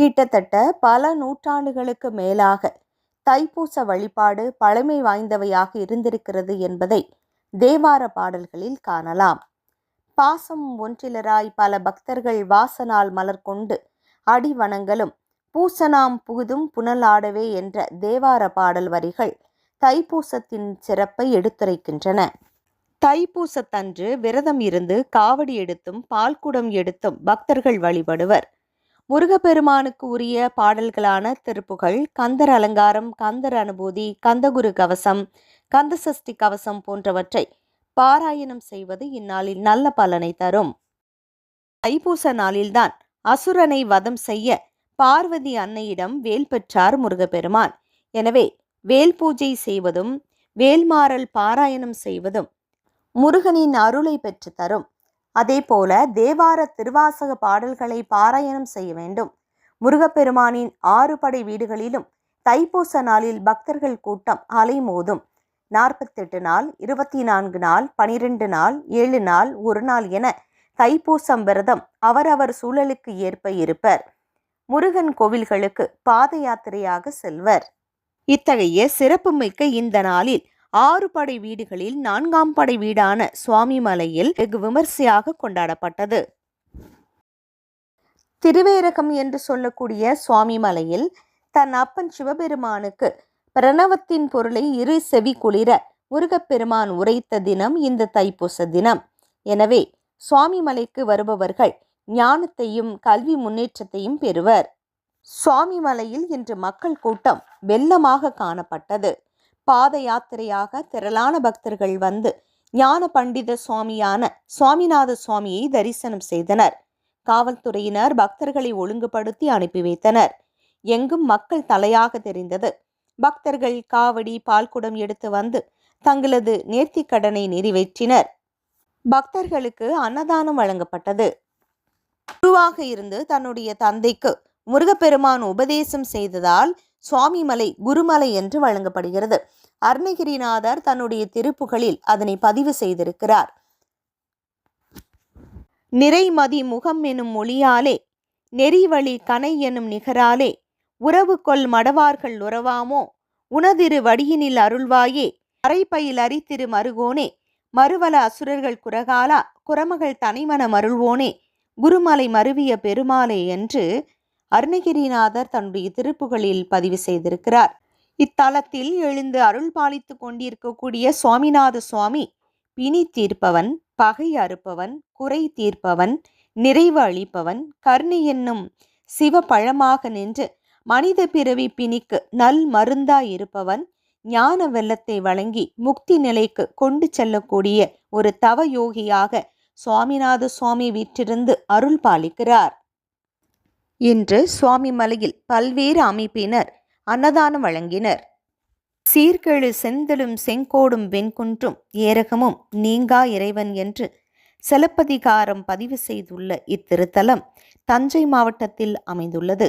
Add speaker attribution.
Speaker 1: கிட்டத்தட்ட பல நூற்றாண்டுகளுக்கு மேலாக தைப்பூச வழிபாடு பழமை வாய்ந்தவையாக இருந்திருக்கிறது என்பதை தேவார பாடல்களில் காணலாம். பாசம் ஒன்றிலராய் பல பக்தர்கள் வாசனால் மலர் கொண்டு அடி வணங்கலும் பூசனாம் புகுதும் புனலாடவே என்ற தேவார பாடல் வரிகள் தைப்பூசத்தின் சிறப்பை எடுத்துரைக்கின்றன. தைப்பூசத்தன்று விரதம் இருந்து காவடி எடுத்தும் பால்குடம் எடுத்தும் பக்தர்கள் வழிபடுவர். முருகப்பெருமானுக்கு உரிய பாடல்களான திருப்புகழ் கந்தர் அலங்காரம் கந்தர் அனுபூதி கந்தகுரு கவசம் கந்தசஷ்டி கவசம் போன்றவற்றை பாராயணம் செய்வது இந்நாளில் நல்ல பலனை தரும். ஐப்பூச நாளில்தான் அசுரனை வதம் செய்ய பார்வதி அன்னையிடம் வேல் பெற்றார் முருகப்பெருமான். எனவே வேல் பூஜை செய்வதும் வேல்மாறல் பாராயணம் செய்வதும் முருகனின் அருளை பெற்று தரும். அதேபோல தேவார திருவாசக பாடல்களை பாராயணம் செய்ய வேண்டும். முருகப்பெருமானின் ஆறு படை வீடுகளிலும் தைப்பூச நாளில் பக்தர்கள் கூட்டம் அலைமோதும். நாற்பத்தெட்டு நாள் இருபத்தி நான்கு நாள் பனிரெண்டு நாள் ஏழு நாள் ஒரு நாள் என தைப்பூசம் விரதம் அவரவர் சூழலுக்கு ஏற்ப இருப்பர். முருகன் கோவில்களுக்கு பாத யாத்திரையாக செல்வர். இத்தகைய சிறப்புமிக்க இந்த நாளில் ஆறு படை வீடுகளில் நான்காம் படை வீடான சுவாமிமலையில் வெகு விமர்சையாக கொண்டாடப்பட்டது. திருவேரகம் என்று சொல்லக்கூடிய சுவாமிமலையில் தன் அப்பன் சிவபெருமானுக்கு பிரணவத்தின் பொருளை இரு செவி குளிர முருகப்பெருமான் உரைத்த தினம் இந்த தைப்பூச தினம். எனவே சுவாமிமலைக்கு வருபவர்கள் ஞானத்தையும் கல்வி முன்னேற்றத்தையும் பெறுவர். சுவாமிமலையில் இன்று மக்கள் கூட்டம் வெள்ளமாக காணப்பட்டது. பாத யாத்திரையாக திரளான பக்தர்கள் வந்து ஞான பண்டித சுவாமியான சுவாமிநாத சுவாமியை தரிசனம் செய்தனர். காவல்துறையினர் பக்தர்களை ஒழுங்குபடுத்தி அனுப்பி வைத்தனர். எங்கும் மக்கள் தலையாக தெரிந்தது. பக்தர்கள் காவடி பால்குடம் எடுத்து வந்து தங்களது நேர்த்திக் கடனை நிறைவேற்றினர். பக்தர்களுக்கு அன்னதானம் வழங்கப்பட்டது. குருவாக இருந்து தன்னுடைய தந்தைக்கு முருகப்பெருமான் உபதேசம் செய்ததால் சுவாமிமலை குருமலை என்று வழங்கப்படுகிறது. அருணகிரிநாதர் தன்னுடைய திருப்புகளில் அதனை பதிவு செய்திருக்கிறார். நிறைமதி முகம் எனும் மொழியாலே நெறிவழி கனை எனும் நிகராலே உறவு கொள் மடவார்கள் உறவாமோ உனதிரு வடியினில் அருள்வாயே அரைப்பையில் அரித்திரு மருகோனே மறுவல அசுரர்கள் குரகாலா குரமகள் தனிமன மருள்வோனே குருமலை மருவிய பெருமாளே என்று அருணகிரிநாதர் தன்னுடைய திருப்புகளில் பதிவு செய்திருக்கிறார். இத்தலத்தில் எழுந்து அருள் பாலித்து கொண்டிருக்கக்கூடிய சுவாமிநாத சுவாமி பிணி தீர்ப்பவன் பகை அறுப்பவன் குறை தீர்ப்பவன் நிறைவு அளிப்பவன் கர்ணி என்னும் சிவ பழமாக நின்று மனித பிறவி பிணிக்கு நல் மருந்தாய் இருப்பவன் ஞான வெள்ளத்தை வழங்கி முக்தி நிலைக்கு கொண்டு செல்லக்கூடிய ஒரு தவ யோகியாக சுவாமிநாத சுவாமி வீற்றிருந்து அருள் பாலிக்கிறார் இன்று சுவாமி மலையில் பல்வேறு அமைப்பினர் அன்னதானம் வழங்கினர். சீர்கெழு செந்தலும் செங்கோடும் வெண்குன்றும் ஏரகமும் நீங்கா இறைவன் என்று சிலப்பதிகாரம் பதிவு செய்துள்ள இத்திருத்தலம் தஞ்சை மாவட்டத்தில் அமைந்துள்ளது.